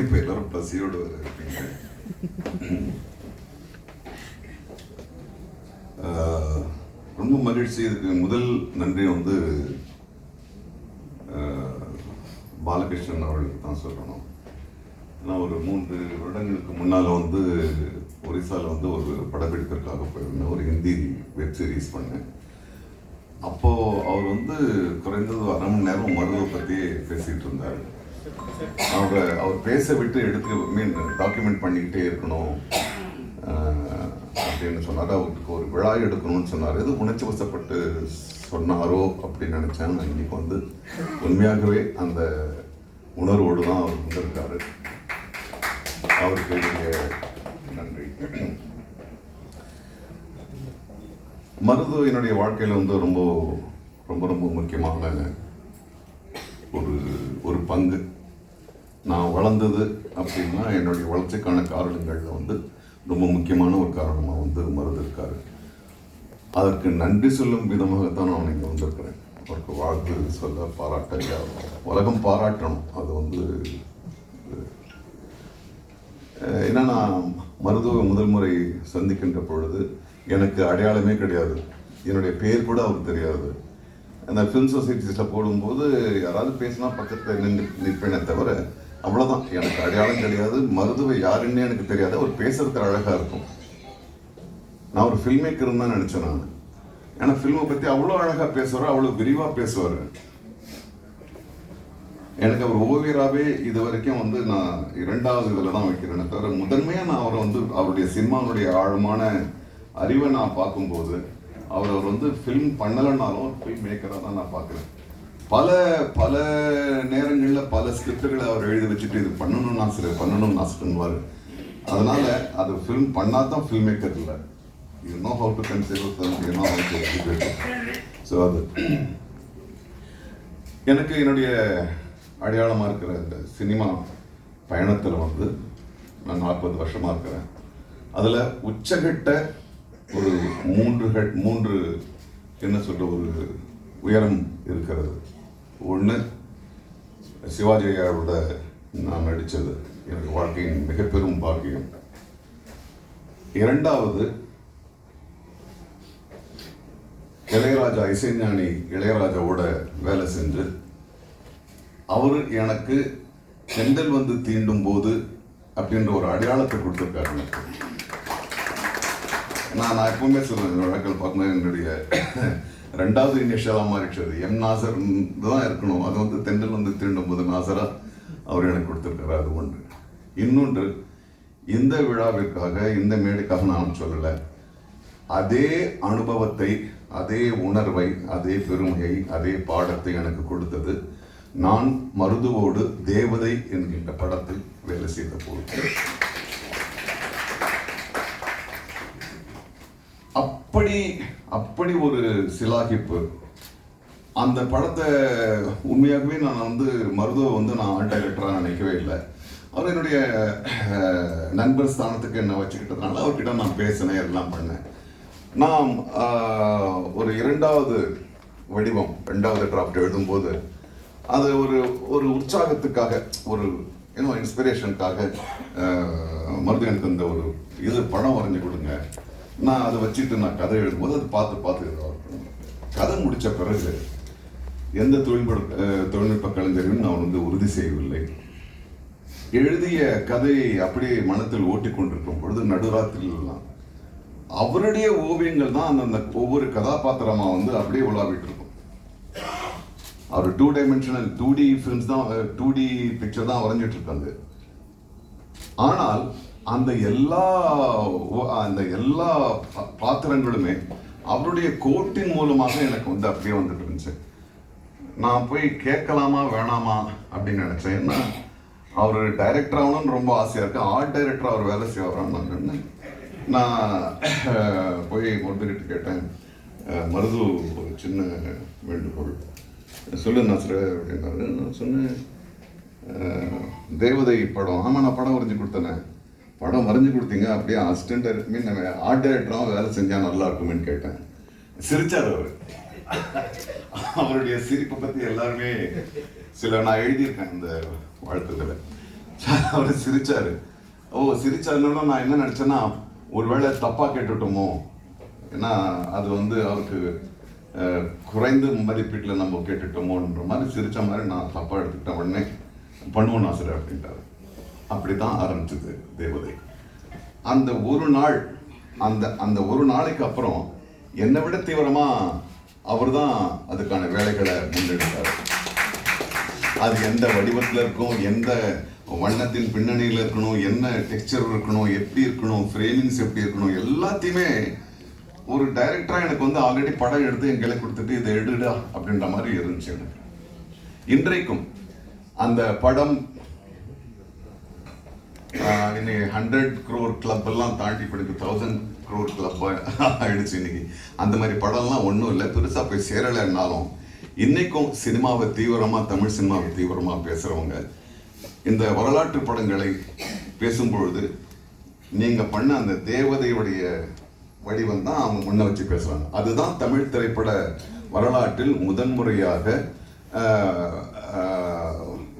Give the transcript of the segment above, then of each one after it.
இப்போ எல்லாரும் பசியோடு வர ரொம்ப மகிழ்ச்சி இதுக்கு முதல் நன்றி வந்து பாலகிருஷ்ணன் அவர்களுக்கு தான் சொல்லணும் நான் ஒரு மூன்று வருடங்களுக்கு முன்னால் வந்து ஒரிசாவில் வந்து ஒரு படப்பிடிப்பிற்காக போயிருந்தேன் ஒரு ஹிந்தி வெப் சீரிஸ் பண்ணேன் அப்போது அவர் வந்து குறைந்தது அரை மணி நேரம் மருதுவை பற்றி பேசிகிட்டு இருந்தார். அவரை அவர் பேச விட்டு எடுத்து மீன் டாக்குமெண்ட் பண்ணிக்கிட்டே இருக்கணும். அப்படின்னு சொன்னார். அவருக்கு ஒரு விழா எடுக்கணும்னு சொன்னார். எது உணர்ச்சி வசப்பட்டு சொன்னாரோ அப்படின்னு நினச்சேன். நான் இன்னைக்கு வந்து உண்மையாகவே அந்த உணர்வோடு தான் அவர் வந்திருக்காரு. அவருக்கு நன்றி. மருது என்னுடைய வாழ்க்கையில் வந்து ரொம்ப ரொம்ப ரொம்ப முக்கியமான ஒரு ஒரு பங்கு. நான் வளர்ந்தது அப்படின்னா என்னுடைய வளர்ச்சிக்கான காரணங்களில் வந்து ரொம்ப முக்கியமான ஒரு காரணமாக வந்து மறந்துருக்காரு. அதற்கு நன்றி சொல்லும் விதமாகத்தான் நான் இங்கே வந்திருக்கிறேன். அவருக்கு வாழ்த்து சொல்ல பாராட்ட உலகம் பாராட்டணும். அது வந்து ஏன்னா என்னன்னா மருத்துவ முதல் முறை சந்திக்கின்ற பொழுது எனக்கு அடையாளமே கிடையாது. என்னுடைய பேர் கூட அவருக்கு தெரியாது. அந்த ஃபிலிம் சொசைட்டிஸில் போடும்போது யாராவது பேசினா பக்கத்தில் நின்று நிற்பேனே தவிர அவ்வளோதான் எனக்கு அடையாளம் கிடையாது. மருதுவை யாருன்னே எனக்கு தெரியாது அவர் பேசுறதுக்கு அழகாக இருக்கும். நான் ஒரு ஃபில்ம் மேக்கர் தான் நினச்சேன் நான். ஏன்னா ஃபில்மை பற்றி அவ்வளோ அழகாக பேசுவார் அவ்வளோ விரிவாக பேசுவார். எனக்கு அவர் ஓவியராகவே இது வரைக்கும் வந்து நான் இரண்டாவது இதில் தான் வைக்கிறேனே தவிர முதன்மையாக நான் அவரை வந்து அவருடைய சினிமாவுடைய ஆழமான அறிவை நான் பார்க்கும்போது அவர் அவர் வந்து ஃபில்ம் பண்ணலைன்னாலும் ஃபில்ம் மேக்கராக தான் நான் பார்க்குறேன். பல பல நேரங்களில் பல ஸ்கிரிப்டுகளை அவர் எழுதி வச்சுட்டு இது பண்ணணும்னு ஆசை பண்ணணும்னு ஆசை பண்ணுவார். அதனால் அது ஃபில்ம் பண்ணால் தான் ஃபில்ம் மேக்கர் இல்லை you know how to consider you know how to execute so அது. எனக்கு என்னுடைய அடையாளமாக இருக்கிற இந்த சினிமா பயணத்தில் வந்து நான் நாற்பது வருஷமாக இருக்கிறேன். அதில் உச்சகட்ட ஒரு மூன்று ஹெட் மூன்று என்ன சொல்கிற ஒரு உயரம் இருக்கிறது. ஒன்று சிவாஜி ஐயாவோட நான் நடித்தது எனக்கு வாழ்க்கையின் மிக பெரும் பாக்கியம். இரண்டாவது இளையராஜா இசைஞானி இளையராஜாவோட வேலை செஞ்சு அவர் எனக்கு செந்தல் வந்து தீண்டும் போது அப்படின்ற ஒரு அடையாளத்தை கொடுத்துருக்காரு எனக்கு. நான் நான் எப்பவுமே சொல்லுவேன் வழக்கல் பார்க்கணும் என்னுடைய ரெண்டாவது இனிஷியலாக மாறிடுச்சது எம் நாசர் தான் இருக்கணும். அது வந்து தென்றல் வந்து திருண்டும் போது நாசராக அவர் எனக்கு கொடுத்துருக்காரு. அது ஒன்று. இன்னொன்று இந்த விழாவிற்காக இந்த மேடைக்காக நான் சொல்லலை. அதே அனுபவத்தை அதே உணர்வை அதே பெருமையை அதே பாடத்தை எனக்கு கொடுத்தது நான் மருதுவோடு தேவதை என்கின்ற படத்தில் வேலை செய்த போது. அப்படி அப்படி ஒரு சிலாகிப்பு. அந்த படத்தை உண்மையாகவே நான் வந்து மருதுவை வந்து நான் ஆர்ட் டைரக்டராக நினைக்கவே இல்லை. அவர் என்னுடைய நண்பர் ஸ்தானத்துக்கு என்ன வச்சுக்கிட்டதுனால அவர்கிட்ட நான் பேசினேன் எல்லாம் பண்ணேன். நான் ஒரு இரண்டாவது வடிவம் ரெண்டாவது டிராஃப்ட் எழுதும்போது அது ஒரு ஒரு உற்சாகத்துக்காக ஒரு இன்னும் இன்ஸ்பிரேஷனுக்காக மருது எனக்கு இந்த ஒரு இது படம் வரைஞ்சி கொடுங்க. நான் அதை வச்சுட்டு நான் கதை எழுதும்போது அதை பார்த்து பார்த்து கதை முடித்த பிறகு எந்த தொழில்நுட்ப தொழில்நுட்ப கலைஞரையும் நான் வந்து உறுதி செய்யவில்லை. எழுதிய கதையை அப்படியே மனத்தில் ஓட்டி கொண்டிருக்கும் பொழுது நடுராத்திரிலாம் அவருடைய ஓவியங்கள் தான் அந்தந்த ஒவ்வொரு கதாபாத்திரமாக வந்து அப்படியே உலாவிட்டு இருக்கும். அவர் two dimensional two D films தான் டூ டி பிக்சர் தான் வரைஞ்சிட்டு இருக்காங்க. ஆனால் அந்த எல்லா அந்த எல்லா பாத்திரங்களுமே அவருடைய கோட்டின் மூலமாக எனக்கு வந்து அப்படியே வந்துட்டு இருந்துச்சு. நான் போய் கேட்கலாமா வேணாமா அப்படின்னு நினச்சேன். ஏன்னா அவர் டைரக்டர் ஆகணும்னு ரொம்ப ஆசையாக இருக்கு. ஆர்ட் டைரக்டர் அவர் வேலை செய்வாரான்னு நான் சொன்னேன். நான் போய் மருதுகிட்ட கேட்டேன். மருது ஒரு சின்ன வேண்டுகோள். சொல்லு நசர அப்படின்னாரு. நான் சொன்னேன் தேவதை படம். ஆமாம் நான் படம் வரைஞ்சி கொடுத்தேனே. படம் வரைஞ்சி கொடுத்தீங்க அப்படியே அசிஸ்டண்ட் மீன் ஆர்ட் டைரக்டராக வேலை செஞ்சால் நல்லா இருக்குமேன்னு கேட்டேன். சிரிச்சார் அவர். அவருடைய சிரிப்பை பற்றி எல்லாருமே சில நான் எழுதியிருக்கேன் இந்த வாழ்த்துக்களை. அவர் சிரிச்சார். ஓ சிரிச்சாருன்னா நான் என்ன நினச்சேன்னா ஒருவேளை தப்பாக கேட்டுட்டோமோ? ஏன்னா அது வந்து அவருக்கு குறைந்த மதிப்பீட்டில் நம்ம கேட்டுட்டோமோன்ற மாதிரி சிரித்த மாதிரி நான் தப்பாக எடுத்துக்கிட்டேன் உடனே. பண்ணுவோம் நாசர் அப்படின்ட்டாரு. அப்படிதான் ஆரம்பிச்சது தேவதை. அந்த ஒரு நாள் அந்த அந்த ஒரு நாளைக்கு அப்புறம் என்னை விட தீவிரமாக அவர் தான் அதுக்கான வேலைகளை முன்னெடுத்தார். அது எந்த வடிவத்தில் இருக்கும் எந்த வண்ணத்தின் பின்னணியில் இருக்கணும் என்ன டெக்ஸ்சர் இருக்கணும் எப்படி இருக்கணும் ஃப்ரேமிங்ஸ் எப்படி இருக்கணும் எல்லாத்தையுமே ஒரு டைரக்டராக எனக்கு வந்து ஆல்ரெடி படம் எடுத்து என் கொடுத்துட்டு இதை எடுடா அப்படின்ற மாதிரி இருந்துச்சு எனக்கு. இன்றைக்கும் அந்த படம் இன்னைக்கு ஹண்ட்ரட் க்ரோர் கிளப்பெல்லாம் தாண்டி இப்போ எனக்கு தௌசண்ட் க்ரோர் கிளப் ஆயிடுச்சு இன்னைக்கு. அந்த மாதிரி படம்லாம் ஒன்றும் இல்லை. பெருசாக போய் சேரலைன்னாலும் இன்னைக்கும் சினிமாவை தீவிரமாக தமிழ் சினிமாவை தீவிரமாக பேசுகிறவங்க இந்த வரலாற்று படங்களை பேசும்பொழுது நீங்கள் பண்ண அந்த தேவதையுடைய வடிவம் தான் அவங்க முன்ன வச்சு பேசுகிறாங்க அதுதான் தமிழ் திரைப்பட வரலாற்றில் முதன்முறையாக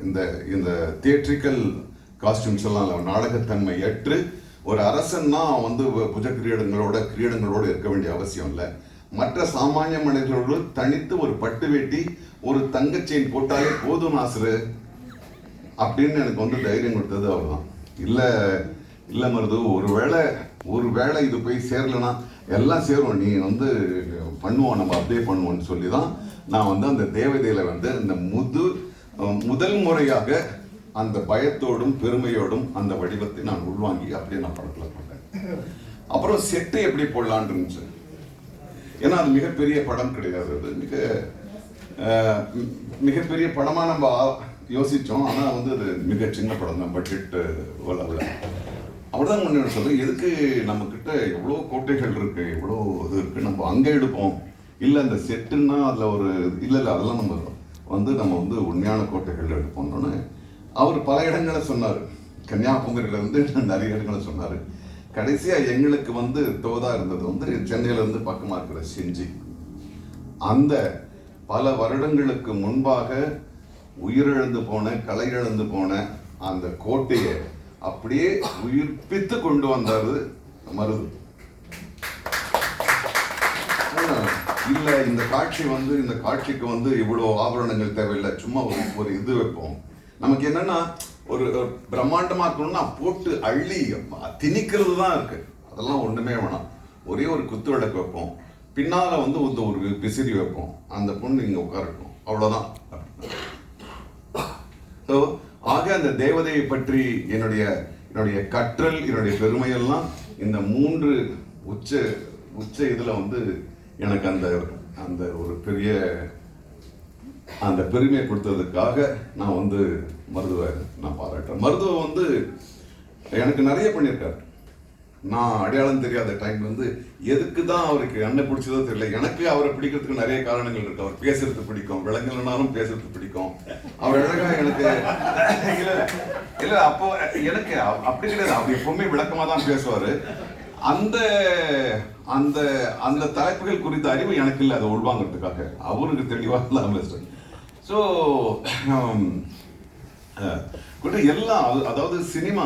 இந்த இந்த தியேட்ரிக்கல் காஸ்டியூம்ஸ் எல்லாம் நாடகத்தன்மை ஏற்று ஒரு அரசன்னா வந்து புஜ கிரீடங்களோட கிரீடங்களோட இருக்க வேண்டிய அவசியம் இல்லை. மற்ற சாமானிய மனிதர்களோடு தனித்து ஒரு பட்டு வேட்டி ஒரு தங்கச்செயின் போட்டாலே போதும் நாசரு அப்படின்னு எனக்கு வந்து தைரியம் கொடுத்தது அவர்தான். இல்லை இல்லை மருது ஒருவேளை ஒருவேளை இது போய் சேரலனா எல்லாம் சேரும். நீ வந்து பண்ணுவோம் நம்ம அப்படியே பண்ணுவோம்னு சொல்லி தான் நான் வந்து அந்த தேவதையில் வந்து இந்த முது முதல் முறையாக அந்த பயத்தோடும் பெருமையோடும் அந்த வடிவத்தை நான் உள்வாங்கி அப்படியே நான் படத்துல போட்டேன். அப்புறம் செட்டு எப்படி போடலான்னு இருந்துச்சு ஏன்னா அது மிகப்பெரிய படம் கிடையாது. அது மிக மிகப்பெரிய படமா நம்ம யோசித்தோம் யோசிச்சோம். ஆனா வந்து அது மிக சின்ன படம் தான். பட்ஜெட் அளவில் அப்படிதான் ஒன்று சொல்றேன். எதுக்கு நம்ம கிட்ட எவ்வளோ கோட்டைகள் இருக்கு எவ்வளோ இது இருக்கு நம்ம அங்கே எடுப்போம். இல்லை அந்த செட்டுன்னா அதில் ஒரு இல்லை இல்லை அதெல்லாம் நம்ம வந்து நம்ம வந்து உண்மையான கோட்டைகள் எடுப்போம்னு. அவர் பல இடங்களை சொன்னார். கன்னியாகுமரியில வந்து நிறைய இடங்களை சொன்னார். கடைசியா எங்களுக்கு வந்து தோதா இருந்தது வந்து சென்னையில இருந்து பக்கமா இருக்கிற செஞ்சி அந்த பல வருடங்களுக்கு முன்பாக உயிரிழந்து போன கலையிழந்து போன அந்த கோட்டையை அப்படியே உயிர்ப்பித்து கொண்டு வந்தாரு மருது. இல்லை இல்ல இந்த காட்சி வந்து இந்த காட்சிக்கு வந்து இவ்வளவு ஆபரணங்கள் தேவையில்லை. சும்மா ஒரு ஒரு இது வைப்போம். நமக்கு என்னன்னா ஒரு பிரம்மாண்டமா இருக்கணும்னா போட்டு அள்ளி திணிக்கிறது தான் இருக்கு. அதெல்லாம் ஒண்ணுமே வேணாம். ஒரே ஒரு குத்து விளக்கு வைப்போம். பின்னால வந்து வந்து ஒரு விசிறி வைப்போம். அந்த பொண்ணு இங்க உட்காரட்டும். அவ்வளவுதான். ஸோ ஆக அந்த தேவதையை பற்றி என்னுடைய என்னுடைய கற்றல் என்னுடைய பெருமையெல்லாம் இந்த மூன்று உச்ச உச்ச இதில் வந்து எனக்கு அந்த அந்த ஒரு பெரிய அந்த பெருமையை கொடுத்ததுக்காக நான் வந்து மருதுவை நான் பாராட்டுறேன். மருதுவை வந்து எனக்கு நிறைய பண்ணியிருக்காரு. நான் அடையாளம் தெரியாத டைம்ல வந்து எதுக்கு தான் அவருக்கு என்ன பிடிச்சதோ தெரியல. எனக்கு அவரை பிடிக்கிறதுக்கு நிறைய காரணங்கள் இருக்கு. அவர் பேசுறது பிடிக்கும். விலங்குலனாலும் பேசுறது பிடிக்கும். அவர் அழகா எனக்கு இல்ல இல்ல அப்போ எனக்கு அப்படி கிடையாது. அவர் எப்பவுமே விளக்கமா தான் பேசுவாரு. அந்த அந்த அந்த தலைப்புகள் குறித்த அறிவு எனக்கு இல்லை. அதை உள்வாங்கிறதுக்காக. அவருக்கு தெளிவாக இல்லாமல் ஸோ எல்லாம் அது- அதாவது சினிமா